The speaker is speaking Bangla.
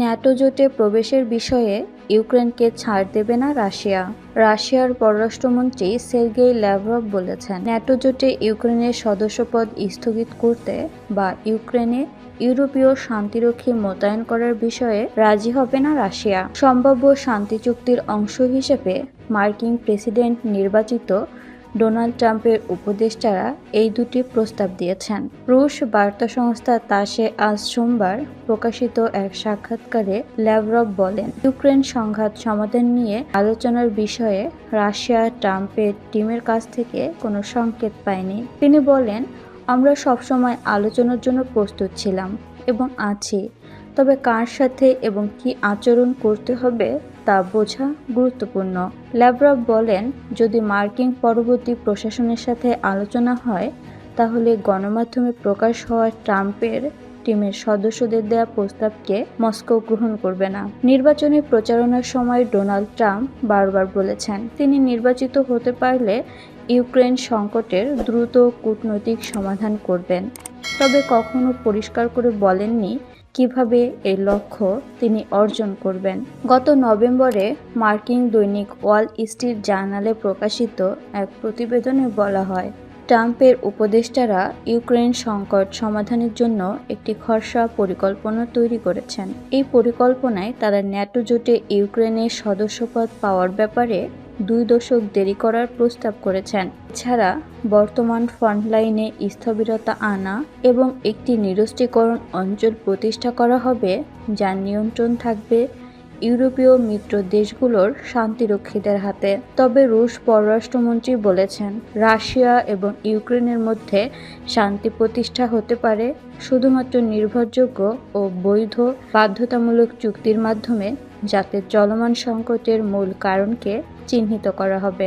ন্যাটো জোটে প্রবেশের বিষয়ে ইউক্রেনকে ছাড় দেবে না রাশিয়া। রাশিয়ার পররাষ্ট্রমন্ত্রী সের্গেই ল্যাভরভ বলেছেন, ন্যাটো জোটে ইউক্রেনের সদস্যপদ স্থগিত করতে বা ইউক্রেনে ইউরোপীয় শান্তিরক্ষী মোতায়েন করার বিষয়ে রাজি হবে না রাশিয়া। সম্ভাব্য শান্তি চুক্তির অংশ হিসেবে মার্কিন প্রেসিডেন্ট নির্বাচিত ডোনাল্ড ট্রাম্পের উপদেষ্টারা এই দুটি প্রস্তাব দিয়েছেন। রুশ বার্তা সংস্থা তাসে আজ সোমবার প্রকাশিত এক সাক্ষাৎকারে ল্যাভরভ বলেন, ইউক্রেন সংঘাত সমাধান নিয়ে আলোচনার বিষয়ে রাশিয়া ট্রাম্পের টিমের কাছ থেকে কোনো সংকেত পায়নি। তিনি বলেন, আমরা সবসময় আলোচনার জন্য প্রস্তুত ছিলাম এবং আছি। তবে কার সাথে এবং কি আচরণ করতে হবে তা বোঝা গুরুত্বপূর্ণ। ল্যাভরভ বলেন, যদি মার্কিন পরবর্তী প্রশাসনের সাথে আলোচনা হয়, তাহলে গণমাধ্যমে প্রকাশ হওয়া ট্রাম্পের টিমের সদস্যদের দেয়া প্রস্তাবকে মস্কো গ্রহণ করবে না। নির্বাচনী প্রচারণার সময় ডোনাল্ড ট্রাম্প বারবার বলেছেন, তিনি নির্বাচিত হতে পারলে ইউক্রেন সংকটের দ্রুত কূটনৈতিক সমাধান করবেন। তবে কখনো পরিষ্কার করে বলেননি কীভাবে এই লক্ষ্য তিনি অর্জন করবেন? গত নভেম্বরে মার্কিন দৈনিক ওয়াল স্ট্রিট জার্নালে প্রকাশিত এক প্রতিবেদনে বলা হয়, ট্রাম্পের উপদেষ্টারা ইউক্রেন সংকট সমাধানের জন্য একটি খসড়া পরিকল্পনা তৈরি করেছেন। এই পরিকল্পনায় তারা ন্যাটো জোটে ইউক্রেনের সদস্যপদ পাওয়ার ব্যাপারে দুই দশক দেরি করার প্রস্তাব করেছেন। এছাড়া বর্তমান ফ্রন্টলাইনে স্থবিরতা আনা এবং একটি নিরস্ত্রীকরণ অঞ্চল প্রতিষ্ঠা করা হবে, যার নিয়ন্ত্রণ থাকবে ইউরোপীয় মিত্র দেশগুলোর শান্তিরক্ষীদের হাতে। তবে রুশ পররাষ্ট্রমন্ত্রী বলেছেন, রাশিয়া এবং ইউক্রেনের মধ্যে শান্তি প্রতিষ্ঠা হতে পারে, শুধুমাত্র নির্ভরযোগ্য ও বৈধ বাধ্যতামূলক চুক্তির মাধ্যমে, যাতে চলমান সংকটের মূল কারণকে চিহ্নিত করা হবে।